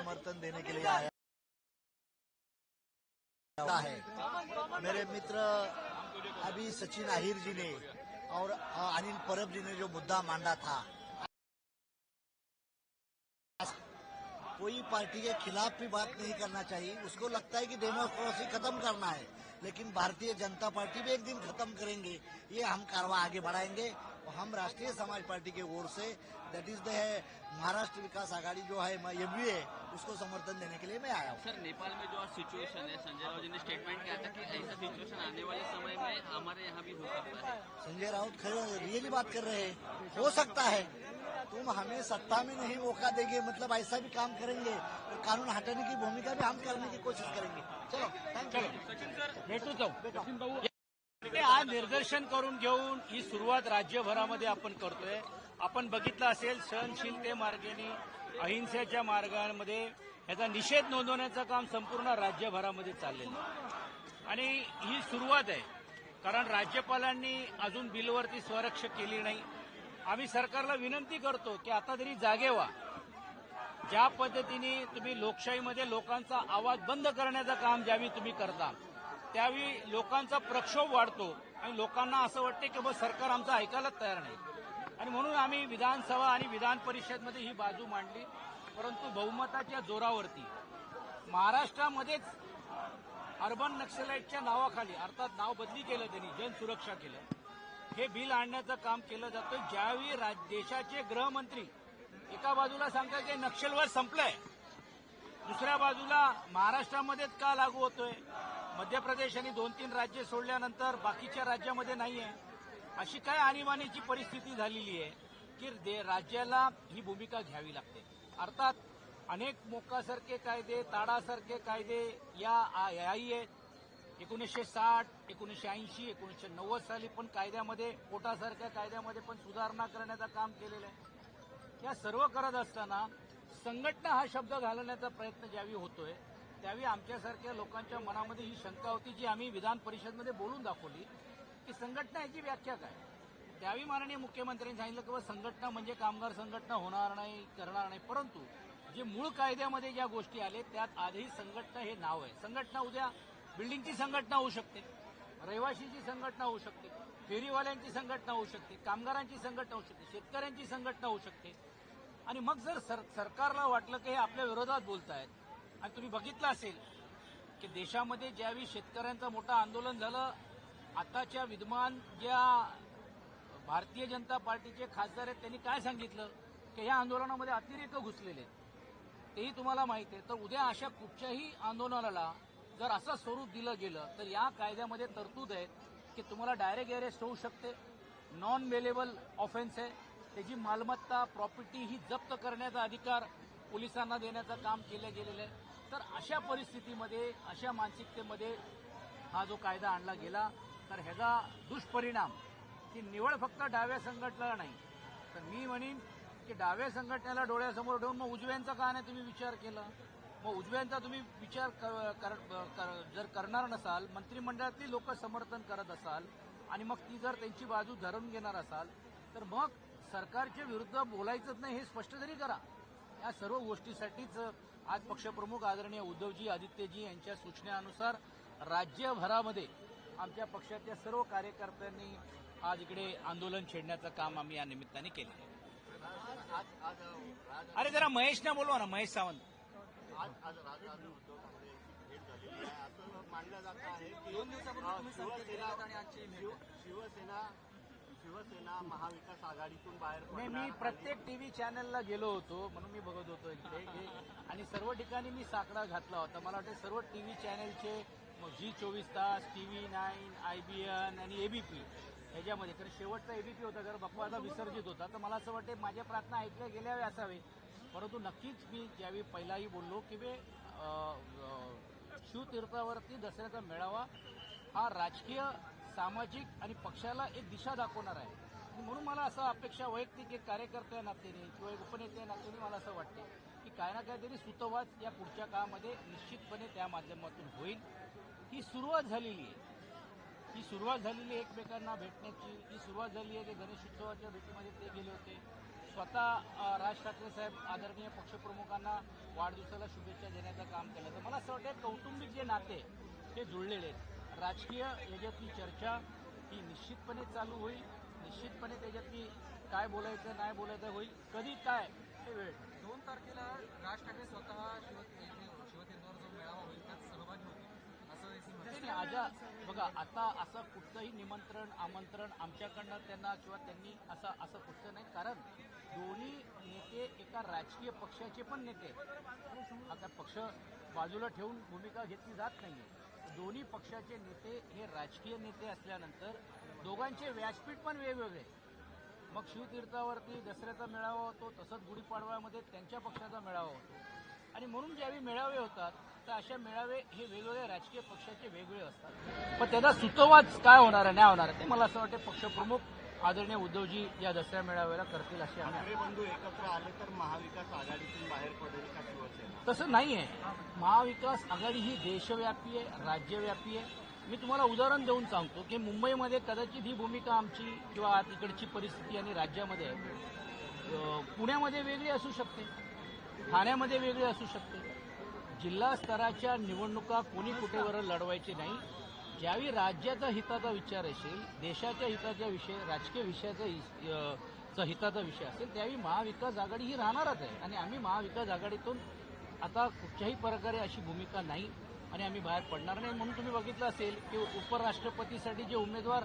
समर्थन देने के लिए आया है। मेरे मित्र अभी सचिन आहिर जी ने और अनिल परब जी ने जो मुद्दा मांडा था। कोई पार्टी के खिलाफ भी बात नहीं करना चाहिए। उसको लगता है कि डेमोक्रेसी खत्म करना है, लेकिन भारतीय जनता पार्टी भी एक दिन खत्म करेंगे। ये हम कारवा आगे बढ़ाएँगे। हम राष्ट्रीय समाज पार्टी के ओर से that is the Maharashtra Vikas Aghadi जो है ये है उसको समर्थन देने के लिए मैं आया हूँ। सर नेपाल में जो आज सिचुएशन है संजय राउत जी ने स्टेटमेंट किया था कि ऐसा सिचुएशन आने वाले समय में हमारे यहाँ भी हो सकता है। संजय राउत खरे रियली बात कर रहे हैं। हो सकता है। तुम हमें सत्ता में नहीं मौका देंगे मतलब ऐसा भी काम करेंगे तो कानून हटाने की भूमिका भी हम करने की कोशिश करेंगे। चलो थैंक यू भेटू जाऊ ते आज निदर्शन करून घेऊन ही सुरुवात राज्यभरामध्ये आपण करतोय. आपण बघितलं असेल सहनशीलते मार्गाने अहिंसेच्या मार्गामध्ये याचा निषेध नोंदवण्याचं काम संपूर्ण राज्यभरामध्ये चाललेलं आहे. आणि ही सुरुवात आहे कारण राज्यपालांनी अजून बिलवरती स्वरक्ष केली नाही. आम्ही सरकारला विनंती करतो की आता तरी जागे व्हा. ज्या पद्धतीने तुम्ही लोकशाहीमध्ये लोकांचा आवाज बंद करण्याचं काम ज्यावेळी तुम्ही करता त्यावेळी लोकांचा प्रक्षोभ वाढतो आणि लोकांना असं वाटते की बस सरकार आमचं ऐकायलाच तयार नाही. आणि म्हणून आम्ही विधानसभा आणि विधान परिषदमध्ये ही बाजू मांडली. परंतु बहुमताच्या जोरावरती महाराष्ट्रामध्येच अर्बन नक्षलाईटच्या नावाखाली अर्थात नाव बदली केलं त्यांनी जनसुरक्षा केलं. हे बिल आणण्याचं काम केलं जातं ज्यावेळी राज- देशाचे गृहमंत्री एका बाजूला सांगतात की नक्षलवाद संपलाय दुसऱ्या बाजूला महाराष्ट्रामध्येच का लागू होतोय? मध्य प्रदेश आणि दोन तीन राज्य सोडल्यानंतर बाकीच्या राज्यामध्ये नाहीये. अशी काय आणीबाणीची परिस्थिती झालेली आहे की दे- राज्याला ही भूमिका घ्यावी लागते. अर्थात अनेक मोकासारखे कायदे ताडासारखे कायदे या याही आहेत. एकोणीसशे साठ एकोणीसशे ऐंशी एकोणीसशे नव्वद साली पण कायद्यामध्ये पोटासारख्या कायद्यामध्ये पण सुधारणा करण्याचं काम केलेलं आहे. या सर्व करत असताना संघटना हा शब्द घालण्याचा प्रयत्न ज्यावेळी होतोय त्यावेळी आमच्यासारख्या लोकांच्या मनामध्ये ही शंका होती जी आम्ही विधान परिषदमध्ये बोलून दाखवली की संघटना याची व्याख्या काय? त्यावेळी माननीय मुख्यमंत्र्यांनी सांगितलं की संघटना म्हणजे कामगार संघटना होणार नाही करणार नाही परंतु जे मूळ कायद्यामध्ये ज्या गोष्टी आले त्यात आधी संघटना हे नाव आहे. संघटना उद्या बिल्डिंगची संघटना होऊ शकते रहिवाशीची संघटना होऊ शकते फेरीवाल्यांची संघटना होऊ शकते कामगारांची संघटना होऊ शकते शेतकऱ्यांची संघटना होऊ शकते. आणि मग जर सर सरकारला वाटलं की हे आपल्या विरोधात बोलतायत आणि तुम्ही बघितलं असेल की देशामध्ये ज्यावेळी शेतकऱ्यांचं मोठं आंदोलन झालं आताच्या विद्यमान ज्या भारतीय जनता पार्टीचे खासदार आहेत त्यांनी काय सांगितलं? की या आंदोलनामध्ये अतिरेक घुसलेले आहेत. तेही तुम्हाला माहिती आहे. तर उद्या अशा कुठच्याही आंदोलनाला जर असं स्वरूप दिलं गेलं तर या कायद्यामध्ये तरतूद आहे की तुम्हाला डायरेक्ट अरेस्ट होऊ शकते. नॉन वेलेबल ऑफेन्स आहे. त्याची मालमत्ता प्रॉपर्टी ही जप्त करण्याचा अधिकार पोलिसांना देण्याचं काम केलं गेलेलं आहे. तर अशा परिस्थितीमध्ये अशा मानसिकतेमध्ये हा जो कायदा आणला गेला तर ह्याचा दुष्परिणाम की निवड फक्त डाव्या संघटनेला नाही. तर मी म्हणेन की डाव्या संघटनेला डोळ्यासमोर ठेवून मग उजव्यांचा का नाही तुम्ही विचार केला? मग उजव्यांचा तुम्ही विचार कर- कर- कर- जर करणार नसाल मंत्रिमंडळातली लोक समर्थन करत असाल आणि मग ती जर त्यांची बाजू धरून घेणार असाल तर मग सरकारच्या विरुद्ध बोलायचंच नाही हे स्पष्ट तरी करा. या सर्व गोष्टीसाठीच आज पक्षप्रमुख आदरणीय उद्धवजी आदित्यजी यांच्या सूचनेनुसार राज्यभरामध्ये आमच्या पक्षाच्या सर्व कार्यकर्त्यांनी आज इकडे आंदोलन छेडण्याचं काम आम्ही या निमित्ताने केलं आहे. अरे जरा महेशना बोलवा ना महेश सावंत. आज आज उद्धव भेट असं मानलं जात आहे शिवसेना शिव- शिवसेना महाविकास आघाडीतून बाहेर नाही मी प्रत्येक टीव्ही चॅनलला गेलो होतो म्हणून मी बघत होतो इकडे. आणि सर्व ठिकाणी मी साकडा घातला होता. मला वाटतं सर्व टीव्ही चॅनलचे झी चोवीस तास टीव्ही नाईन आयबीएन आणि एबीपी ह्याच्यामध्ये. कारण शेवटचा एबीपी होता कारण बाप्पा आता विसर्जित होता. तर मला असं वाटतं माझ्या प्रार्थना ऐकल्या गेल्या असावे. परंतु नक्कीच मी ज्यावेळी पहिलाही बोललो की बे अं, शिवतीर्थावरती दसऱ्याचा मेळावा हा राजकीय सामाजिक आणि पक्षाला एक दिशा दाखवणार आहे. आणि म्हणून मला असं अपेक्षा वैयक्तिक एक कार्यकर्त्या नात्याने किंवा एक उपनेत्या नात्याने मला असं वाटते की काय ना काहीतरी सुतवाच या पुढच्या काळामध्ये निश्चितपणे त्या माध्यमातून होईल. ही सुरुवात झालेली आहे. ही सुरुवात झालेली आहे एकमेकांना भेटण्याची. ही सुरुवात झाली आहे की गणेश उत्सवाच्या भेटीमध्ये ते गेले होते. स्वतः राज ठाकरे साहेब आदरणीय पक्षप्रमुखांना वाढदिवसाला शुभेच्छा देण्याचं काम केलं. तर मला असं वाटतं कौटुंबिक जे नाते हे जुळलेले आहेत. राजकीय याच्यातली चर्चा ही निश्चितपणे चालू होईल. निश्चितपणे त्याच्यातली काय बोलायचं नाही बोलायचं होईल. कधी काय हे वेळ. दोन तारखेला राज ठाकरे स्वतः शिव शिवतीर्थावर जो मेळावा होईल त्यात सहभागी होतील असं नाही, आजा बघा आता असं कुठचंही निमंत्रण आमंत्रण आमच्याकडनं त्यांना किंवा त्यांनी असं असं कुठचं नाही. कारण दोन्ही नेते एका राजकीय पक्षाचे पण नेते. आता पक्ष बाजूला ठेवून भूमिका घेतली जात नाहीये. दोन्ही पक्षाचे नेते हे राजकीय नेते असल्यानंतर दोघांचे व्यासपीठ पण वेगवेगळे. मग शिवतीर्थावरती दसऱ्याचा मेळावा होतो तसंच गुढीपाडव्यामध्ये त्यांच्या पक्षाचा मेळावा होतो. आणि म्हणून ज्यावेळी मेळावे होतात तर अशा मेळावे हे वेगवेगळ्या राजकीय पक्षाचे वेगवेगळे असतात. पण त्याचा सुतोवाद काय होणार आहे नाही होणार आहे ते मला असं वाटतं पक्षप्रमुख आदरणीय उद्धवजी या दसऱ्या मेळाव्याला करतील अशी आम्ही बंधू एकत्र आले तर महाविकास आघाडीतून बाहेर पडेल का शिवसेना? तसं नाही आहे. महाविकास आघाडी ही देशव्यापी आहे राज्यव्यापी आहे. मी तुम्हाला उदाहरण देऊन सांगतो की मुंबईमध्ये कदाचित ही भूमिका आमची किंवा तिकडची परिस्थिती आणि राज्यामध्ये पुण्यामध्ये वेगळी असू शकते ठाण्यामध्ये वेगळी असू शकते. जिल्हा स्तराच्या निवडणुका कोणी कुठेवर लढवायची नाही. ज्यावेळी राज्याचा हिताचा विचार असेल देशाच्या हिताचा विषय राजकीय विषयाचा चा हिताचा विषय असेल त्यावेळी महाविकास आघाडी ही राहणारच आहे. आणि आम्ही महाविकास आघाडीतून आता कुठच्याही प्रकारे अशी भूमिका नाही आणि आम्ही बाहेर पडणार नाही म्हणून तुम्ही बघितलं असेल की उपराष्ट्रपतीसाठी जे उमेदवार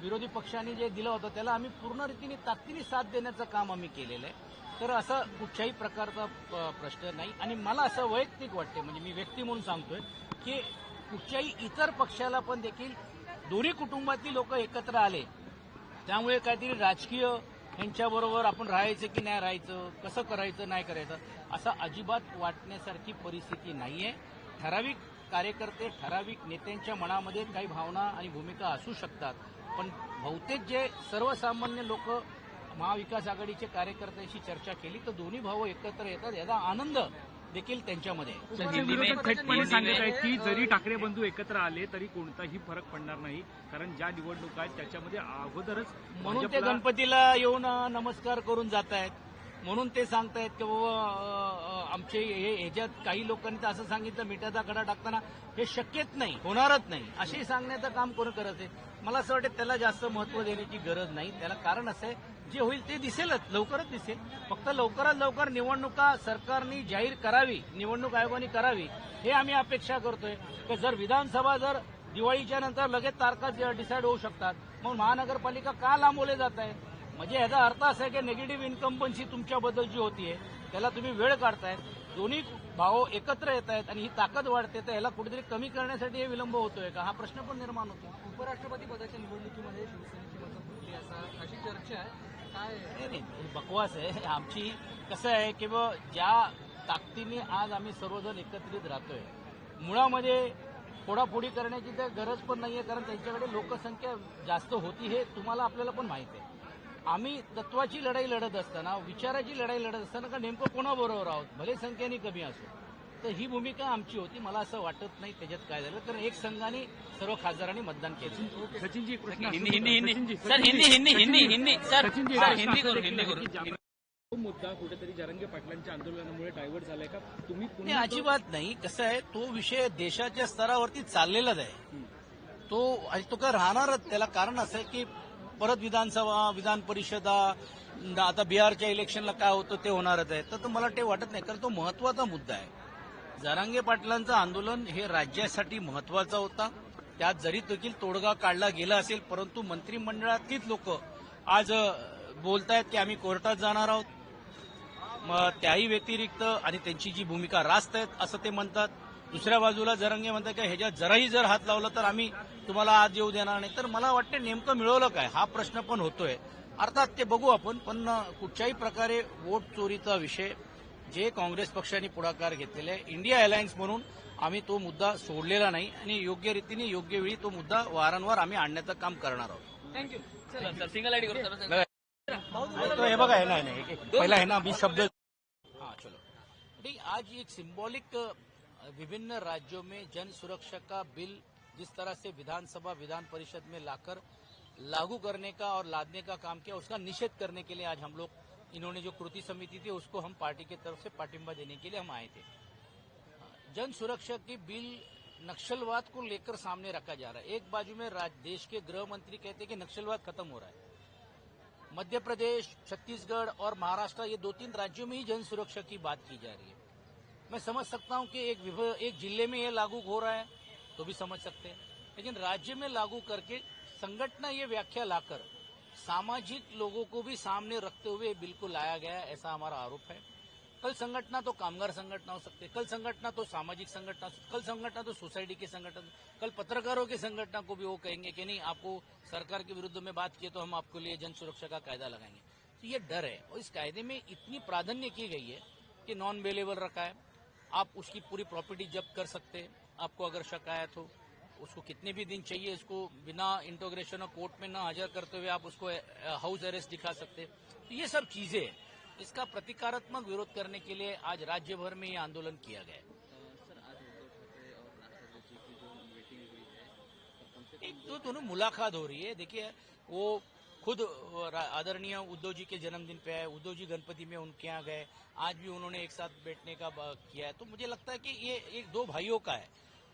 विरोधी पक्षांनी जे दिलं होतं त्याला आम्ही पूर्ण रीतीने ताकदीने साथ देण्याचं काम आम्ही केलेलं आहे. तर असं कुठच्याही प्रकारचा प- प्रश्न नाही. आणि मला असं वैयक्तिक वाटते म्हणजे मी व्यक्ती म्हणून सांगतोय की कुठच्याही इतर पक्षाला पण देखील दोन्ही कुटुंबातील लोक एकत्र आले. त्यामुळे काहीतरी राजकीय यांच्याबरोबर आपण राहायचं की नाही राहायचं कसं करायचं नाही करायचं असं अजिबात वाटण्यासारखी परिस्थिती नाहीये. ठराविक कार्यकर्ते ठराविक नेत्यांच्या मनामध्ये काही भावना आणि भूमिका असू शकतात. पण बहुतेक जे सर्वसामान्य लोक महाविकास आघाडीचे कार्यकर्त्यांशी चर्चा केली तर दोन्ही भाऊ एकत्र येतात याचा आनंद देखील त्यांच्यामध्ये. विरोधक थेटपणे सांगत आहेत की जरी ठाकरे बंधू एकत्र आले तरी कोणताही फरक पडणार नाही. कारण ज्या निवडणुका आहेत त्याच्यामध्ये अगोदरच म्हणून ते गणपतीला येऊन नमस्कार करून जात आहेत. म्हणून ते सांगतायत की बाबा आमचे हे ह्याच्यात काही लोकांनी तर असं सांगितलं मिठाचा खडा टाकताना हे शक्यच नाही होणारच नाही. असे सांगण्याचं काम कोण करत आहे? मला असं वाटतं त्याला जास्त महत्त्व देण्याची गरज नाही. त्याला कारण असं आहे जे होईल ते दिसेलच लवकरच दिसेल. फक्त लवकरात लवकर निवडणुका सरकारने जाहीर करावी निवडणूक आयोगाने करावी हे आम्ही अपेक्षा करतोय. की जर विधानसभा जर दिवाळीच्या नंतर लगेच तारखा डिसाईड होऊ शकतात मग महानगरपालिका का लांबवले जात आहे? म्हणजे याचा अर्थ असा आहे की निगेटिव्ह इन्कम्पन्सी तुमच्याबद्दल जी होतीये त्याला तुम्ही वेळ काढताय दोन्ही भाव एकत्र येत आहेत आणि ही ताकद वाढते तर याला कुठेतरी कमी करण्यासाठी हे विलंब होतोय का? हा प्रश्न पण निर्माण होतो उपराष्ट्रपती पदाच्या निवडणुकीमध्ये शिवसेनेची मतं फुटली असा अशी चर्चा आहे. नाही बकवास आहे. आमची कसं आहे की बुवा ज्या ताकदीने आज आम्ही सर्वजण एकत्रित राहतोय मुळामध्ये फोडाफोडी करण्याची तर गरज पण नाहीये कारण त्यांच्याकडे लोकसंख्या जास्त होती हे तुम्हाला आपल्याला पण माहीत आहे. आम्ही तत्वाची लढाई लढत असताना विचाराची लढाई लढत असताना का नेमकं कोणाबरोबर आहोत? भले संख्येने कमी असो. तर ही भूमिका आमची होती. मला असं वाटत नाही त्याच्यात काय झालं. कारण एक संघाने सर्व खासदारांनी मतदान केलं. सचिनजी हिंदी हिंदी. हिंदी. सर हिंदी हिंदी हिंदी हिंदी. सर हा, हिंदी करू हिंदी करू तो मुद्दा कुठेतरी जरंगे पाटलांच्या आंदोलनामुळे डायव्हर्ट झालाय का? तुम्ही अजिबात नाही. कसं आहे तो विषय देशाच्या स्तरावरती चाललेलाच आहे. तो तो काय राहणारच. त्याला कारण असं आहे की परत विधानसभा विधान परिषदा आता बिहारच्या इलेक्शनला काय होतं ते होणारच आहे. तर मला ते वाटत नाही. कारण तो महत्त्वाचा मुद्दा आहे. जरांगे पाटलांचं आंदोलन हे राज्यासाठी महत्त्वाचा होता. त्यात जरी देखील तोडगा काढला गेला असेल परंतु मंत्रिमंडळातलीच लोक आज बोलतायत की आम्ही कोर्टात जाणार आहोत. मग त्याही व्यतिरिक्त आणि त्यांची जी भूमिका रास्त आहेत असं ते म्हणतात. दुसऱ्या बाजूला जरंगे म्हणतात की ह्याच्यात जराही जर हात लावला तर आम्ही तुम्हाला आज येऊ देणार नाही. तर मला वाटते नेमकं मिळवलं काय? हा प्रश्न पण होतोय. अर्थात ते बघू आपण पण कुठच्याही प्रकारे वोट चोरीचा विषय जे काँग्रेस पक्षाने पुढाकार घेतलेला आहे इंडिया अलायन्स म्हणून आम्ही तो मुद्दा सोडलेला नाही आणि योग्य रीतीने योग्य वेळी तो मुद्दा वारंवार आम्ही आणण्याचं काम करणार आहोत. Thank you sir sir single ID करू सर तो हे बघा हे नाही पहिला है ना अभी शब्द हाँ चलो. ठीक आज एक सिंबॉलिक विभिन्न राज्यों में जन सुरक्षा का बिल जिस तरह से विधानसभा विधान परिषद में लाकर लागू करने का और लादने का काम किया उसका निषेध करने के लिए आज हम लोग इन्होंने जो कृति समिति थी उसको हम पार्टी की तरफ़ से पाटिंबा देने के लिए हम आए थे। जन सुरक्षा की बिल नक्सलवाद को लेकर सामने रखा जा रहा है। एक बाजू में राज, देश के गृह मंत्री कहते हैं कि नक्सलवाद खत्म हो रहा है। मध्य प्रदेश छत्तीसगढ़ और महाराष्ट्र ये दो तीन राज्यों में ही जन सुरक्षा की बात की जा रही है। मैं समझ सकता हूँ कि एक एक ज़िले में यह लागू हो रहा है तो भी समझ सकते हैं। लेकिन राज्य में लागू करके संगठना ये व्याख्या लाकर सामाजिक लोगों को भी सामने रखते हुए बिल्कुल लाया गया ऐसा हमारा आरोप है। कल संगठना तो कामगार संगठन हो सकते कल संगठना तो सामाजिक संगठन कल संगठना तो सोसाइटी के संगठन, कल पत्रकारों के संगठना को भी वो कहेंगे कि नहीं, आपको सरकार के विरुद्ध में बात किए तो हम आपके लिए जन सुरक्षा का कायदा लगाएँगे। तो ये डर है, और इस कायदे में इतनी प्राधान्य की गई है कि नॉन अवेलेबल रखा है। आप उसकी पूरी प्रॉपर्टी जब्त कर सकते हैं, आपको अगर शिकायत हो उसको कितने भी दिन चाहिए इसको बिना इंटोग्रेशन और कोर्ट में ना हाजिर करते हुए आप उसको हाउस अरेस्ट दिखा सकते तो ये सब चीज़ें हैं। इसका प्रतिकारात्मक विरोध करने के लिए आज राज्य भर में ये आंदोलन किया गया एक तो दोनों मुलाकात हो रही है। देखिए वो खुद आदरणीय उद्धव जी के जन्मदिन पे आए उद्धव जी गणपति में उनके यहाँ गए आज भी उन्होंने एक साथ बैठने का किया है। तो मुझे लगता है कि ये एक दो भाइयों का है।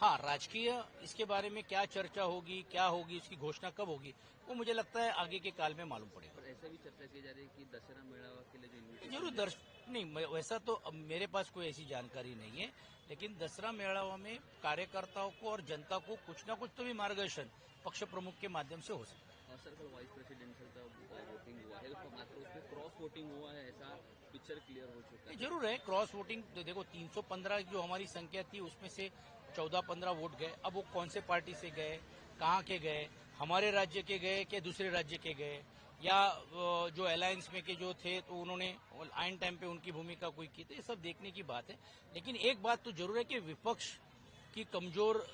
हाँ राजकीय इसके बारे में क्या चर्चा होगी क्या होगी इसकी घोषणा कब होगी वो मुझे लगता है आगे के काल में मालूम पड़ेगा। ऐसा भी चर्चा की जा रही है कि दशहरा मेला के लिए ज़रूर दर्श नहीं वैसा तो मेरे पास कोई ऐसी जानकारी नहीं है लेकिन दसरा मेळावा में कार्यकर्ताओं को और जनता को कुछ ना कुछ तो भी मार्गदर्शन पक्ष प्रमुख के माध्यम से हो सकता है। सर कल वाइस प्रेसिडेंशियल का वोटिंग हुआ है उसको मात्र उसमें क्रॉस वोटिंग हुआ है ऐसा पिक्चर क्लियर हो चुका है। ज़रूर है क्रॉस वोटिंग तो देखो 315 जो हमारी संख्या थी उसमें से 14-15 वोट गए। अब वो कौन से पार्टी से गए? कहाँ के गए? हमारे राज्य के गए कि दूसरे राज्य के गए? या जो अलायंस में के जो थे तो उन्होंने आइन टाइम पे उनकी भूमिका कोई की? तो ये सब देखने की बात है। लेकिन एक बात तो ज़रूर है कि विपक्ष की कमज़ोर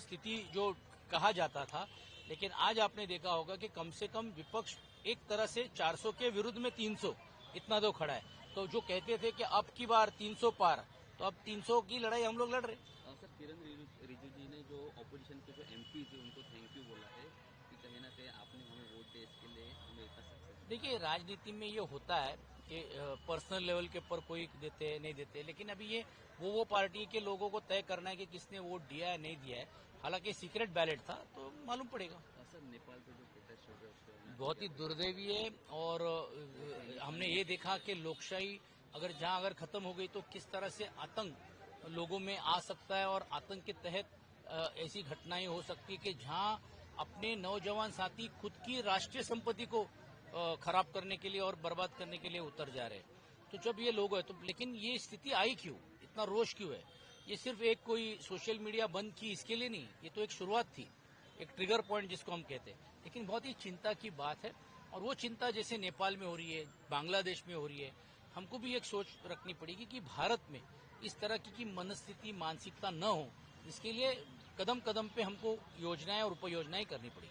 स्थिति जो कहा जाता था, लेकिन आज आपने देखा होगा कि कम से कम विपक्ष एक तरह से 400 के विरुद्ध में 300 इतना तो खड़ा है। तो जो कहते थे कि अब की बार 300 पार तो अब 300 की लड़ाई हम लोग लड़ रहे हैं। अ, सर किरण रिजू रिजू जी ने जो ऑपोजिशन के जो एमपी थे उनको थैंक यू बोला है कि कहीं ना कहीं आपने हमें वोट दिया इसके लिए हमें इतना सक्सेस देखिए राजनीति में ये होता है कि पर्सनल लेवल के ऊपर कोई देते हैं नहीं देते लेकिन अभी ये वो वो पार्टी के लोगों को तय करना है कि किसने वोट दिया है नहीं दिया है। हालाँकि सीक्रेट बैलेट था तो मालूम पड़ेगा। सर नेपाल पे जो प्रोटेस्ट हो है बहुत ही दुर्दैवी है और हमने ये देखा कि लोकशाही अगर जहाँ अगर खत्म हो गई तो किस तरह से आतंक लोगों में आ सकता है और आतंक के तहत ऐसी घटनाएँ हो सकती है कि जहाँ अपने नौजवान साथी खुद की राष्ट्रीय संपत्ति को खराब करने के लिए और बर्बाद करने के लिए उतर जा रहे तो जब ये लोग है तो लेकिन ये स्थिति आई क्यों? इतना रोष क्यों है? ये सिर्फ़ एक कोई सोशल मीडिया बंद की इसके लिए नहीं ये तो एक शुरुआत थी एक ट्रिगर पॉइंट जिसको हम कहते हैं। लेकिन बहुत ही चिंता की बात है और वो चिंता जैसे नेपाल में हो रही है बांग्लादेश में हो रही है हमको भी एक सोच रखनी पड़ेगी कि भारत में इस तरह की, की मनस्थिति मानसिकता न हो इसके लिए कदम कदम पे हमको योजनाएं और उपयोजनाएं करनी पड़ी